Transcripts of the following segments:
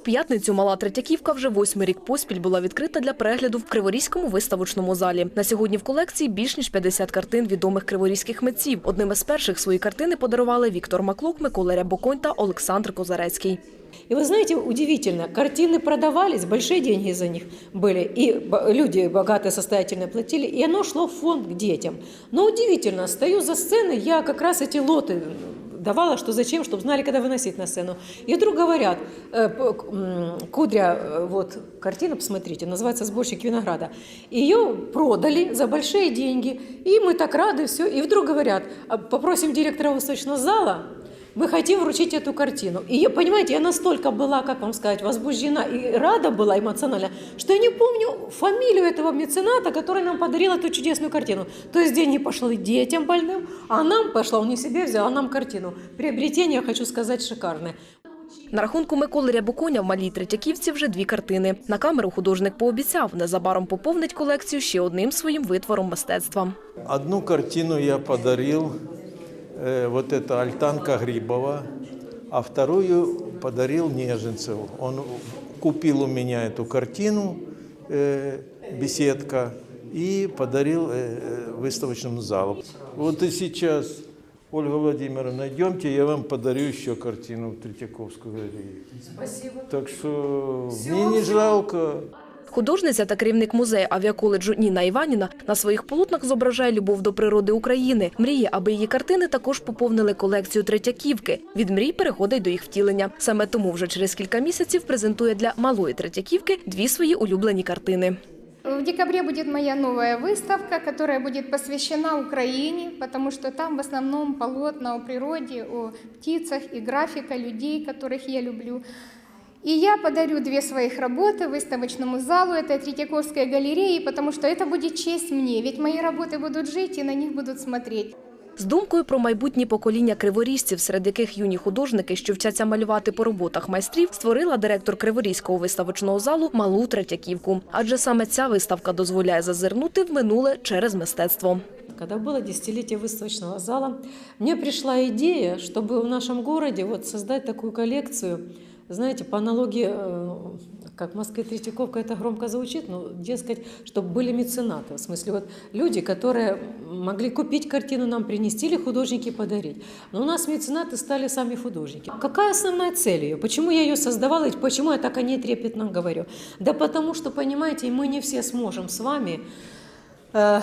В П'ятницю мала Третьяківка вже восьмий рік поспіль була відкрита для перегляду в Криворізькому виставочному залі. На сьогодні в колекції більш ніж 50 картин відомих криворізьких митців. Одним із перших свої картини подарували Віктор Маклук, Микола Рябоконь та Олександр Козарецький. И вы знаете, удивительно, картины продавались, большие деньги за них были, и б- люди богатые, состоятельные платили, и оно шло в фонд к детям. Но удивительно, стою за сценой, я как раз эти лоты давала, что зачем, чтобы знали, когда выносить на сцену. И вдруг говорят, э, п- к- м, Кудря, э, вот картина, посмотрите, называется «Сборщик винограда». Ее продали за большие деньги, и мы так рады, все. И вдруг говорят, «А попросим директора выставочного зала мы хотим вручить эту картину. И, я, понимаете, я настолько была, как вам сказать, возбуждена и рада была эмоционально, что я не помню фамилию этого мецената, который нам подарил эту чудесную картину. То есть деньги пошли детям больным, а нам пошла, он не себе взял, а нам картину. Приобретение, я хочу сказать, шикарное. На рахунку Миколи Рябоконя в малій Третьяківці вже дві картини. На камеру художник пообіцяв, незабаром поповнить колекцію ще одним своїм витвором мистецтва. Одну картину я подарил, э, вот это Альтанка Грибова, а вторую подарил Неженцев. Он купил у меня эту картину, э, беседка, и подарил э, э, выставочному залу. Вот и сейчас, Ольга Владимировна, идемте, я вам подарю еще картину в Третьяковскую галерею. Спасибо. Так что мне не жалко. Художниця та керівник музею авіаколеджу Ніна Іваніна на своїх полотнах зображає любов до природи України. Мріє, аби її картини також поповнили колекцію Третьяківки. Від мрій переходить до їх втілення. Саме тому вже через кілька місяців презентує для малої Третьяківки дві свої улюблені картини. В декабре будет моя новая выставка, которая будет посвящена Украине, потому что там в основном полотна о природе, о птицах и графика людей, которых я люблю. И я подарю две своих работы выставочному залу этой Третьяковской галереи, потому что это будет честь мне, ведь мои работы будут жить и на них будут смотреть. З думкою про майбутні покоління криворізців, серед яких юні художники, що вчаться малювати по роботах майстрів, створила директор Криворізького виставочного залу малу Третьяківку. Адже саме ця виставка дозволяє зазирнути в минуле через мистецтво. Когда было десятилетие выставочного зала, мне пришла идея, чтобы в нашем городе вот создать такую коллекцию, знаете, по аналогии, э, как в Москве Третьяковка, это громко звучит, но, дескать, чтобы были меценаты. В смысле, вот люди, которые могли купить картину, нам принести или художники подарить. Но у нас меценаты стали сами художники. Какая основная цель ее? Почему я ее создавала и почему я так о ней трепетно говорю? Да потому что, понимаете, мы не все сможем с вами э,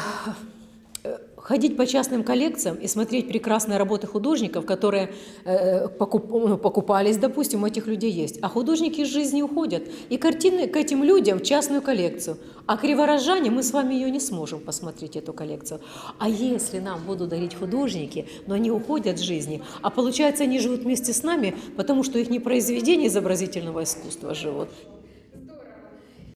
ходить по частным коллекциям и смотреть прекрасные работы художников, которые э, покуп- ну, покупались, допустим, у этих людей есть. А художники из жизни уходят. И картины к этим людям в частную коллекцию. А криворожане мы с вами ее не сможем посмотреть, эту коллекцию. А если нам будут дарить художники, но они уходят с жизни, а получается они живут вместе с нами, потому что их не произведения изобразительного искусства живут,